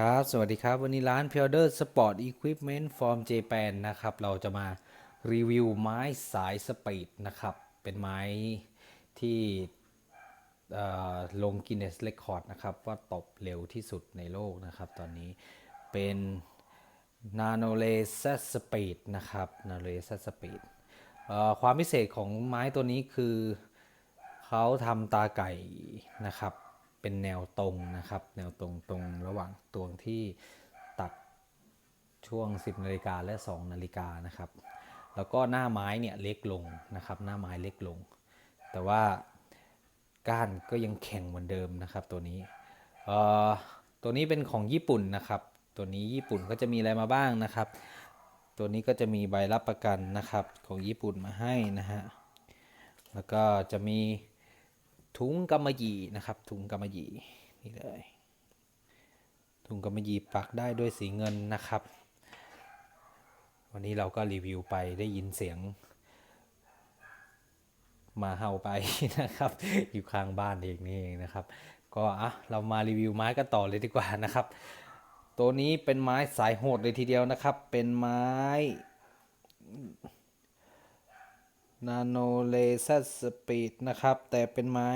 ครับ สวัสดีครับ วันนี้ร้าน p พ l d e r Sport Equipment from Japan นะครับ เราจะมารีวิวไม้สายสปีดนะครับ เป็นไม้ที่ลง Guinness Record นะครับ ว่าตบเร็วที่สุดในโลกนะครับ ตอนนี้เป็น Nano Laser Speed นะครับ Nano Laser Speed ความพิเศษของไม้ตัวนี้คือเขาทำตาไก่นะครับ เป็นแนวตรงนะครับ แนวตรงตรงระหว่างตวงที่ตัดช่วง 10นาฬิกาและ 2นาฬิกานะครับ แล้วก็หน้าไม้เนี่ยเล็กลงนะครับ หน้าไม้เล็กลง แต่ว่าก้านก็ยังแข็งเหมือนเดิมนะครับตัวนี้เอ่อตัวนี้เป็นของญี่ปุ่นนะครับ ตัวนี้ญี่ปุ่นก็จะมีอะไรมาบ้างนะครับ ตัวนี้ก็จะมีใบรับประกันนะครับของญี่ปุ่นมาให้นะฮะแล้วก็จะมี ถุงกำมะหยี่นะครับ ถุงกำมะหยี่นี่เลย ถุงกำมะหยี่ปักได้ด้วยสีเงินนะครับ วันนี้เราก็รีวิวไปได้ยินเสียงมาเห่าไปนะครับ อยู่ข้างบ้านเองนี่เองนะครับ ก็อะเรามารีวิวไม้กันต่อเลยดีกว่านะครับ ตัวนี้เป็นไม้สายโหดเลยทีเดียวนะครับ เป็นไม้ นาโนเลเซอร์สปีดนะครับ แต่เป็นไม้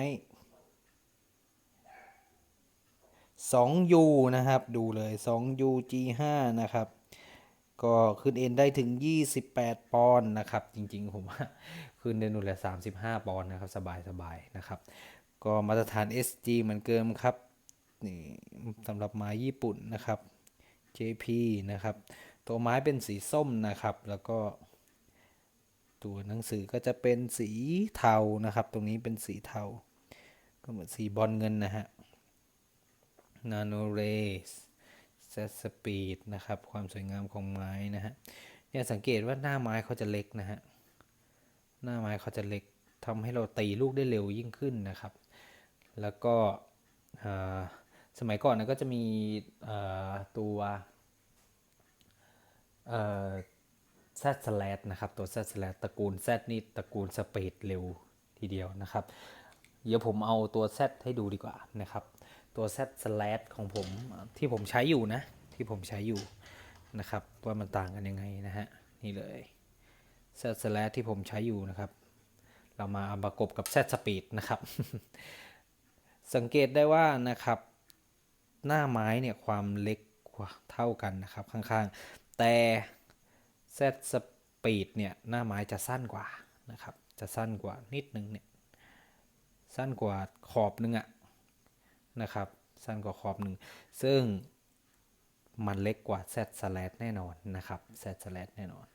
2U นะครับ ดูเลย 2U G5 นะครับ ก็ขึ้นเอ็นได้ถึง 28 ปอนด์นะครับ จริงๆ ผมว่าขึ้นได้นู่นแหละ35 ปอนด์นะครับ สบายๆ นะครับ ก็มาตรฐาน SG เหมือนเดิมครับ นี่สำหรับไม้ญี่ปุ่นนะครับ JP นะครับ ตัวไม้เป็นสีส้มนะครับ แล้วก็ ตัวหนังสือก็จะเป็นสีเทานะครับ ตรงนี้เป็นสีเทา ก็เหมือนสีบอลเงินนะฮะ Nano Rays Set Speed นะครับ ความสวยงามของไม้นะฮะเนี่ยสังเกตว่าหน้าไม้เขาจะเล็กนะฮะหน้าไม้เขาจะเล็กทำให้เราตีลูกได้เร็วยิ่งขึ้นนะครับ แล้วก็สมัยก่อนนะก็จะมีตัว Z s l a s นะครับ ตัว Z s l a s ตระกูล Z นี่ตระกูลสเปดเร็วทีเดียวนะครับ เดี๋ยวผมเอาตัว Z ให้ดูดีกว่านะครับ ตัว Z s l a s ของผมที่ผมใช้อยู่นะ ที่ผมใช้อยู่นะครับ ว่ามันต่างกันยังไงนะฮะ นี่เลย Z s l a s ที่ผมใช้อยู่นะครับ เรามาเอาประกบกับ Z Speed นะครับ สังเกตได้ว่านะครับหน้าไม้เนี่ยความเล็กกว่าเท่ากันนะครับข้างๆ แต่ Z Speed เนี่ยหน้าไม้จะสั้นกว่านะครับ จะสั้นกว่านิดนึงเนี่ยสั้นกว่าขอบนึงอะนะครับ สั้นกว่าขอบหนึ่ง ซึ่งมันเล็กกว่า Z Slash แน่นอนนะครับ Z Slash แน่นอน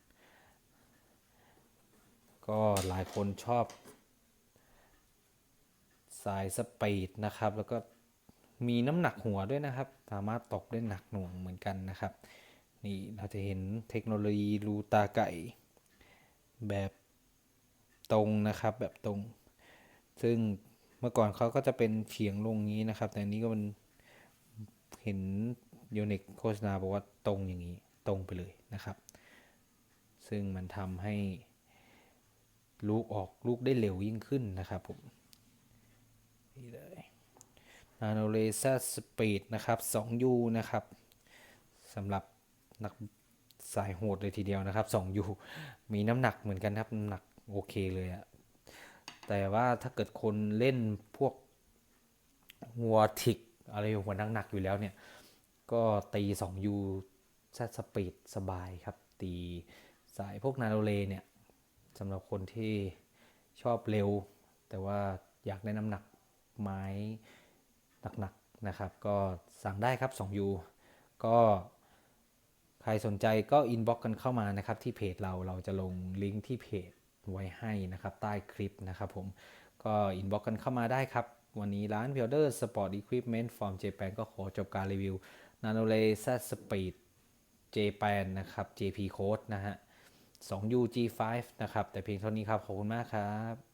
ก็หลายคนชอบ สายสปีดนะครับ แล้วก็มีน้ำหนักหัวด้วยนะครับ สามารถตกได้หนักหน่วงเหมือนกันนะครับ นี่เราจะเห็นเทคโนโลยีรูตาไก่ แบบตรงนะครับแบบตรง ซึ่งเมื่อก่อนเขาก็จะเป็นเฉียงลงนี้นะครับ แต่อันนี้ก็มันเห็นยูนิคโฆษณาบอกว่าตรงอย่างนี้ตรงไปเลยนะครับ ซึ่งมันทำให้ลูกออกลูกได้เร็วยิ่งขึ้นนะครับผมนี่เลย Nano Laser Speed นะครับ 2U นะครับสำหรับ นักสายโหดเลยทีเดียวนะครับ 2U มีน้ำหนักเหมือนกันครับน้ำหนักโอเคเลยอะแต่ว่าถ้าเกิดคนเล่นพวกหัวทิกอะไรหัวหนักๆอยู่แล้วเนี่ย ก็ตี 2U แซสปีดสบายครับ ตีสายพวกนาโนเลเนี่ยสำหรับคนที่ชอบเร็ว แต่ว่าอยากได้น้ำหนักไม้หนักๆนะครับ ก็สั่งได้ครับ 2U ก็ ใครสนใจก็อินบ็อกกันเข้ามานะครับที่เพจเราเราจะลงลิงก์ที่เพจไว้ให้นะครับใต้คลิปนะครับผมก็อินบ็อกกันเข้ามาได้ครับ วันนี้ร้าน p พ l d e r Sport Equipment from Japan ก็ขอจบการรีวิว Nano Laser Speed Japan นะครับ JP Code นะฮะ 2U G5 นะครับ แต่เพียงเท่านี้ครับ ขอบคุณมากครับ